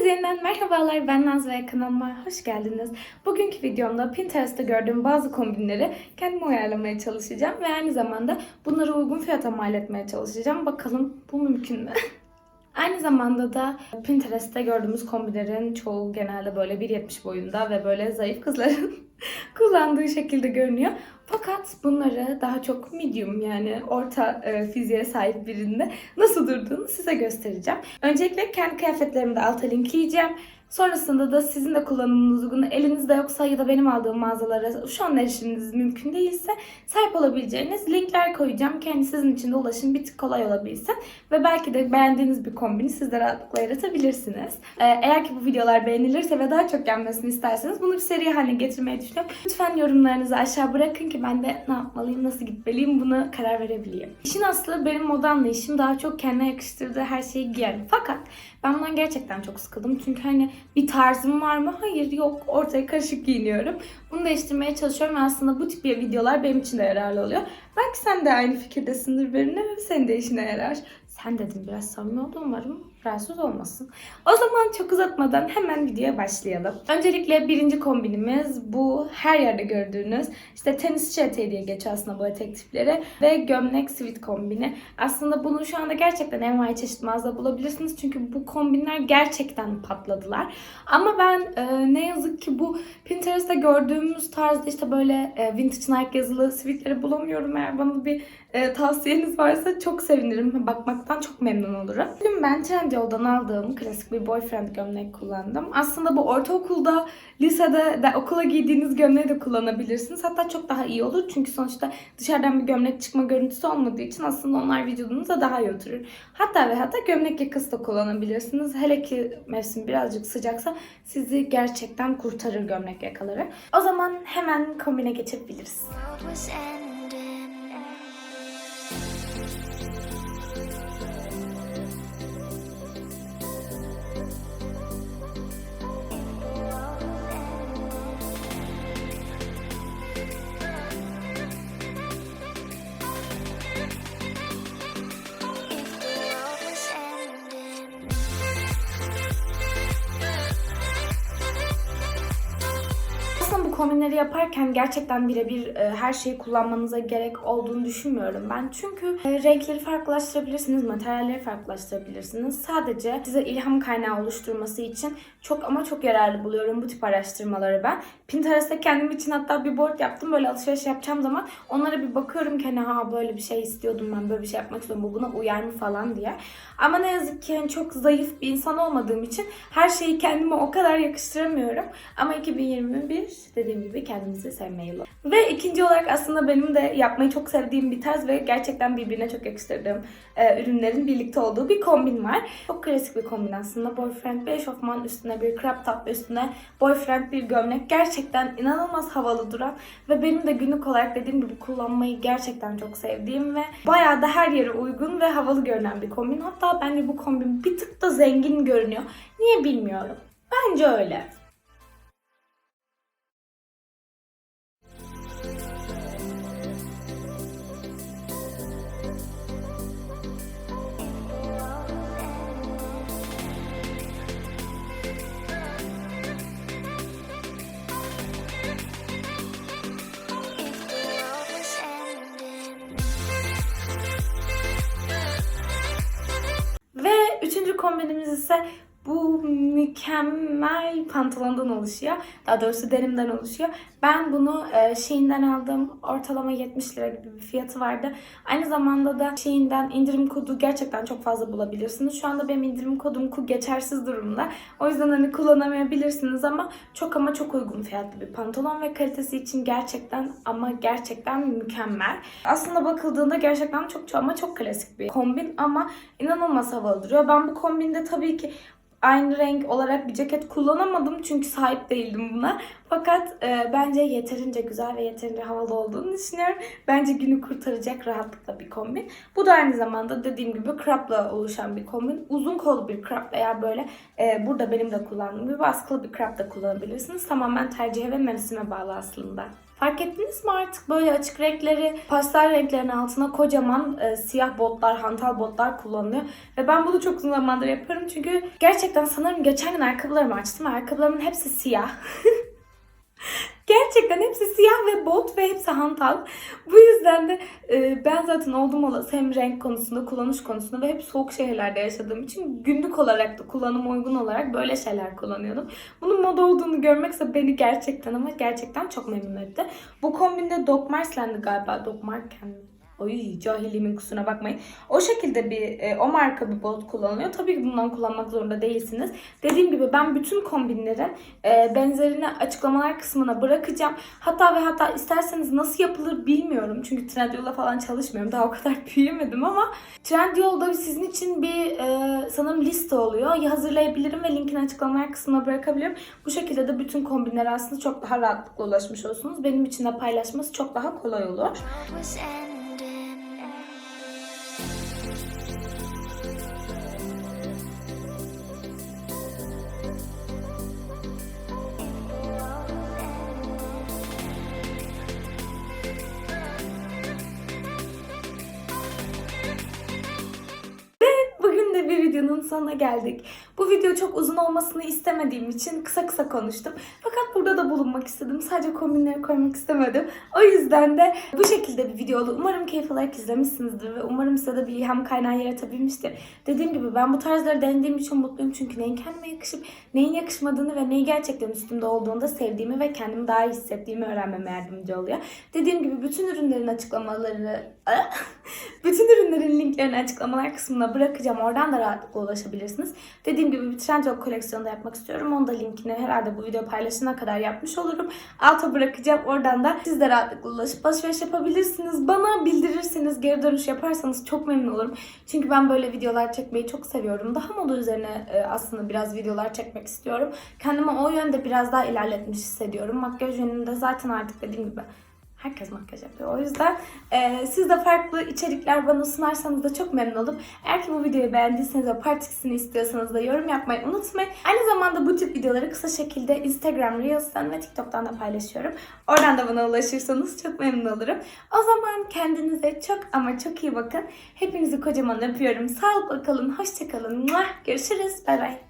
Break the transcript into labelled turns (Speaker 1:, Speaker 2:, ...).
Speaker 1: Herkese yeniden merhabalar. Ben Naz ve kanalıma hoş geldiniz. Bugünkü videomda Pinterest'te gördüğüm bazı kombinleri kendime uyarlamaya çalışacağım ve aynı zamanda bunları uygun fiyata mal etmeye çalışacağım. Bakalım bu mümkün mü? Aynı zamanda da Pinterest'te gördüğümüz kombinlerin çoğu genelde böyle 1.70 boyunda ve böyle zayıf kızların kullandığı şekilde görünüyor. Fakat bunları daha çok medium yani orta e, fiziğe sahip birinde nasıl durduğunu size göstereceğim. Öncelikle kendi kıyafetlerimi de alta linkleyeceğim. Sonrasında da sizin de kullanımınız uygun elinizde yoksa ya da benim aldığım mağazalara şu an erişiminiz mümkün değilse sahip olabileceğiniz linkler koyacağım. Kendi sizin için de ulaşım bir tık kolay olabilsin. Ve belki de beğendiğiniz bir kombini siz de rahatlıkla yaratabilirsiniz. Ee, eğer ki bu videolar beğenilirse ve daha çok gelmesini isterseniz bunu bir seri haline getirmeyi düşünüyorum. Lütfen yorumlarınızı aşağı bırakın ki ben de ne yapmalıyım, nasıl gitmeliyim buna karar verebileyim. İşin aslı benim moda anlayışım daha çok kendine yakıştırdığı her şeyi giyerim. Fakat ben bundan gerçekten çok sıkıldım. Çünkü hani bir tarzım var mı? Hayır yok. Ortaya karışık giyiniyorum. Bunu değiştirmeye çalışıyorum ve aslında bu tip videolar benim için de yararlı oluyor. Belki sen de aynı fikirdesindir benimle ve senin de işine yarar. Sen dedin biraz samimi oldum umarım rahatsız olmasın. O zaman çok uzatmadan hemen videoya başlayalım. Öncelikle birinci kombinimiz bu her yerde gördüğünüz işte tenisçi eteği diye geçiyor aslında bu etek tipleri ve gömlek sweat kombini. Aslında bunu şu anda gerçekten envai çeşit mağazada bulabilirsiniz çünkü bu kombinler gerçekten patladılar. Ama ben e, ne yazık ki bu Pinterest'te gördüğümüz tarzda işte böyle e, vintage Nike yazılı sweatleri bulamıyorum. Eğer bana bir e, tavsiyeniz varsa çok sevinirim. Bakmaktan çok memnun olurum. Bugün ben Trendyol'dan aldığım klasik bir boyfriend gömlek kullandım. Aslında bu ortaokulda, lisede de okula giydiğiniz gömleği de kullanabilirsiniz. Hatta çok daha iyi olur. Çünkü sonuçta dışarıdan bir gömlek çıkma görüntüsü olmadığı için aslında onlar vücudunuza daha iyi oturur. Hatta ve hatta gömlek yakası da kullanabilirsiniz. Hele ki mevsim birazcık sıcaksa sizi gerçekten kurtarır gömlek yakaları. O zaman hemen kombine geçebiliriz. Kombinleri yaparken gerçekten birebir e, her şeyi kullanmanıza gerek olduğunu düşünmüyorum ben. Çünkü e, renkleri farklılaştırabilirsiniz, materyalleri farklılaştırabilirsiniz. Sadece size ilham kaynağı oluşturması için çok ama çok yararlı buluyorum bu tip araştırmaları ben. Pinterest'te kendim için hatta bir board yaptım. Böyle alışveriş yapacağım zaman onlara bir bakıyorum ki hani ha böyle bir şey istiyordum ben, böyle bir şey yapmak istiyorum. Bu buna uyar mı falan diye. Ama ne yazık ki hani çok zayıf bir insan olmadığım için her şeyi kendime o kadar yakıştıramıyorum. Ama 2021 dediğim gibi kendimizi sevme yılı. Ve ikinci olarak aslında benim de yapmayı çok sevdiğim bir tarz ve gerçekten birbirine çok yakıştırdığım e, ürünlerin birlikte olduğu bir kombin var. Çok klasik bir kombin aslında. Boyfriend bir eşofman üstüne bir crop top üstüne boyfriend bir gömlek. Gerçekten inanılmaz havalı duran ve benim de günlük olarak dediğim gibi kullanmayı gerçekten çok sevdiğim ve bayağı da her yere uygun ve havalı görünen bir kombin. Hatta bence bu kombin bir tık da zengin görünüyor. Niye bilmiyorum. Bence öyle. Ise bu mükemmel pantolondan oluşuyor. Daha doğrusu denimden oluşuyor. Ben bunu e, Shein'den aldım. Ortalama 70 lira gibi bir fiyatı vardı. Aynı zamanda da Shein'den indirim kodu gerçekten çok fazla bulabilirsiniz. Şu anda benim indirim kodum ku- geçersiz durumda. O yüzden hani kullanamayabilirsiniz ama çok ama çok uygun fiyatlı bir pantolon ve kalitesi için gerçekten ama gerçekten mükemmel. Aslında bakıldığında gerçekten çok çok ama çok klasik bir kombin ama inanılmaz havalı duruyor. Ben bu kombinde tabii ki aynı renk olarak bir ceket kullanamadım çünkü sahip değildim buna. Fakat e, bence yeterince güzel ve yeterince havalı olduğunu düşünüyorum. Bence günü kurtaracak rahatlıkla bir kombin. Bu da aynı zamanda dediğim gibi crop'la oluşan bir kombin. Uzun kollu bir crop veya böyle e, burada benim de kullandığım gibi askılı bir crop da kullanabilirsiniz. Tamamen tercihe ve mevsime bağlı aslında. Fark ettiniz mi artık böyle açık renkleri pastel renklerin altına kocaman e, siyah botlar, hantal botlar kullanılıyor. Ve ben bunu çok uzun zamandır yapıyorum çünkü gerçekten sanırım geçen gün ayakkabılarımı açtım ayakkabılarımın hepsi siyah. Gerçekten hepsi siyah ve bot ve hepsi hantal. Bu yüzden de e, ben zaten oldum olası hem renk konusunda, kullanış konusunda ve hep soğuk şehirlerde yaşadığım için günlük olarak da kullanıma uygun olarak böyle şeyler kullanıyordum. Bunun moda olduğunu görmekse beni gerçekten ama gerçekten çok memnun etti. Bu kombinde Doc Marsland'ı galiba. Doc Martens. Oy cahilliğimin kusuruna bakmayın. O şekilde bir e, o marka bir bot kullanılıyor. Tabii ki bundan kullanmak zorunda değilsiniz. Dediğim gibi ben bütün kombinlerin e, benzerini açıklamalar kısmına bırakacağım. Hatta ve hatta isterseniz nasıl yapılır bilmiyorum. Çünkü Trendyol'da falan çalışmıyorum. Daha o kadar büyümedim ama Trendyol'da sizin için bir e, sanırım liste oluyor. Ya hazırlayabilirim ve linkini açıklamalar kısmına bırakabilirim. Bu şekilde de bütün kombinlere aslında çok daha rahatlıkla ulaşmış olursunuz. Benim için de paylaşması çok daha kolay olur. Videonun sonuna geldik. Bu video çok uzun olmasını istemediğim için kısa kısa konuştum. Fakat burada da bulunmak istedim. Sadece kombinleri koymak istemedim. O yüzden de bu şekilde bir video oldu. Umarım keyif alarak izlemişsinizdir ve umarım size de bir ilham kaynağı yaratabilmiştir. Dediğim gibi ben bu tarzları denediğim için mutluyum. Çünkü neyin kendime yakışıp neyin yakışmadığını ve neyi gerçekten üstümde olduğunu da sevdiğimi ve kendimi daha iyi hissettiğimi öğrenmeme yardımcı oluyor. Dediğim gibi bütün ürünlerin açıklamalarını bütün ürünlerin linklerini açıklamalar kısmına bırakacağım. Oradan da rahatlıkla ulaşabilirsiniz. Dediğim gibi bir Trendyol koleksiyonu da yapmak istiyorum. Onu da linkini herhalde bu video paylaşana kadar yapmış olurum. Alta bırakacağım. Oradan da siz de rahatlıkla ulaşıp alışveriş yapabilirsiniz. Bana bildirirseniz, geri dönüş yaparsanız çok memnun olurum. Çünkü ben böyle videolar çekmeyi çok seviyorum. Daha moda üzerine e, aslında biraz videolar çekmek istiyorum. Kendimi o yönde biraz daha ilerletmiş hissediyorum. Makyaj yönünde zaten artık dediğim gibi Herkes makyaj yapıyor. O yüzden e, siz de farklı içerikler bana sunarsanız da çok memnun olurum. Eğer ki bu videoyu beğendiyseniz ve part 2'sini istiyorsanız da yorum yapmayı unutmayın. Aynı zamanda bu tip videoları kısa şekilde Instagram Reels'ten ve TikTok'tan da paylaşıyorum. Oradan da bana ulaşırsanız çok memnun olurum. O zaman kendinize çok ama çok iyi bakın. Hepinizi kocaman öpüyorum. Sağlıkla kalın, hoşça kalın. Görüşürüz. Bay bay.